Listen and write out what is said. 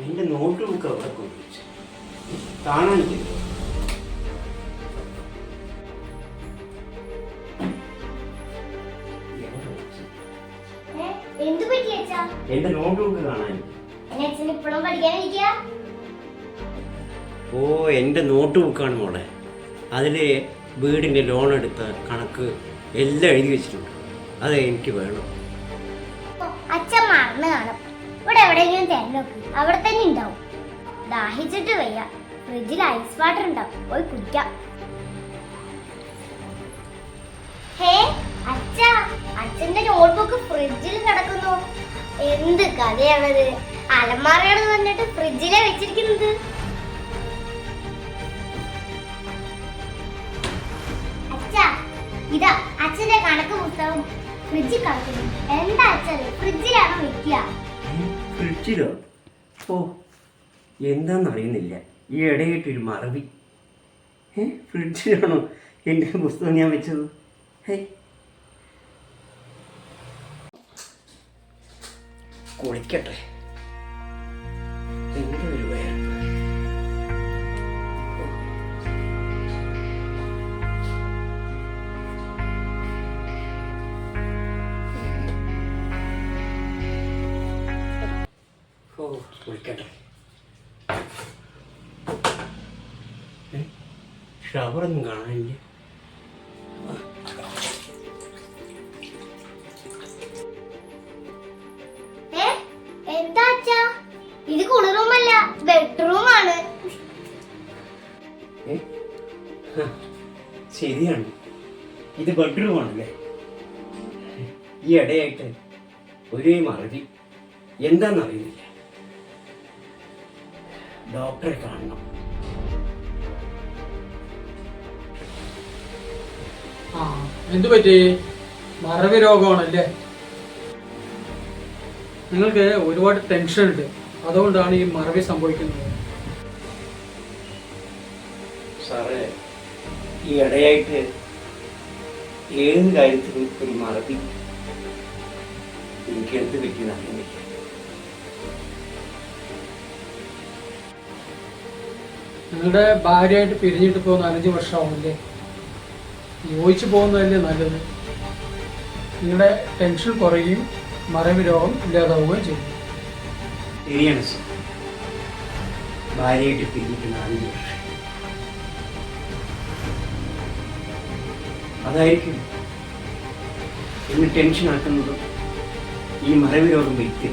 എന്റെ note book അവിടെ കൊണ്ടുവച്ചു. കാണാൻ ചെയ്തു എന്റെ നോട്ട് ബുക്ക് കാണാൻ ഓ എന്റെ നോട്ട് ബുക്കാണ് മോളെ. അതിൽ വീടിന്റെ ലോൺ എടുത്ത കണക്ക് എല്ലാം എഴുതി വെച്ചിട്ടുണ്ട്. അത് എനിക്ക് വേണം. അച്ഛൻ മറന്നു കാണും. എവിടെയെങ്കിലും തെരഞ്ഞോക്ക് അവിടെ തന്നെ ഉണ്ടാവും. ദാഹിച്ചിട്ട് വയ്യ. ഫ്രിഡ്ജിൽ ഐസ് വാട്ടർ ഉണ്ടാവും. പോയി കുടിക്കാം. ഹേ അച്ഛാ അച്ഛന്റെ നോട്ട്ബുക്ക് ഫ്രിഡ്ജിൽ കിടക്കുന്നു. എന്ത് കഥയാണത്? അലമാറയാണെന്ന് പറഞ്ഞിട്ട് ഫ്രിഡ്ജിലെ വെച്ചിരിക്കുന്നത്. ഇതാ അച്ഛന്റെ കണക്ക് പുസ്തകം. ഫ്രിഡ്ജിൽ കിടക്കുന്നു. എന്താ അച്ഛൻ ഫ്രിഡ്ജിലാണോ വെക്കുക? ഫ്രിഡ്ജിലോ ഓ എന്താണെന്നറിയുന്നില്ല ഈ ഇടയായിട്ടൊരു മറവി. ഏ ഫ്രിഡ്ജിലാണോ എന്റെ പുസ്തകം ഞാൻ വെച്ചത്? ഹേ. കുളിക്കട്ടെ. കുളിക്കട്ടെ. ഷവറൊന്നും കാണാനില്ല. ഇത് കുളിറൂമല്ല ബെഡ്റൂമാണ്. ശരിയാണ്. ഇത് ബെഡ്റൂം ആണല്ലേ ഈ ഇടയായിട്ട് ഒരേ മറവി. എന്താണെന്നറിയുന്നില്ല ഡോക്ടറെ കാണണം. ആ എന്തു പറ്റി? മറവി രോഗമാണല്ലേ? നിങ്ങൾക്ക് ഒരുപാട് ടെൻഷൻ ഉണ്ട്. അതുകൊണ്ടാണ് ഈ മറവി സംഭവിക്കുന്നത്. സാറേ ഈ ഇടയായിട്ട് ഏത് കാര്യത്തിലും ഒരു മറവി എനിക്ക് എന്ത് പറ്റിയെന്ന് നിങ്ങളുടെ ഭാര്യയായിട്ട് പിരിഞ്ഞിട്ട് പോകുന്ന അഞ്ച് വർഷമാവില്ലേ യോജിച്ചു പോകുന്നതല്ലേ നല്ലത്. നിങ്ങളുടെ ടെൻഷൻ കുറയുകയും മറവി രോഗം ഇല്ലാതാവുകയും ചെയ്യും. ശരിയാണ് സർ. ഭാര്യയായിട്ട് പിരിഞ്ഞിട്ട് നാല് വർഷം. അതായിരിക്കും ഇന്ന് ടെൻഷൻ ആക്കുന്നതും ഈ മറവി രോഗം വ്യക്തി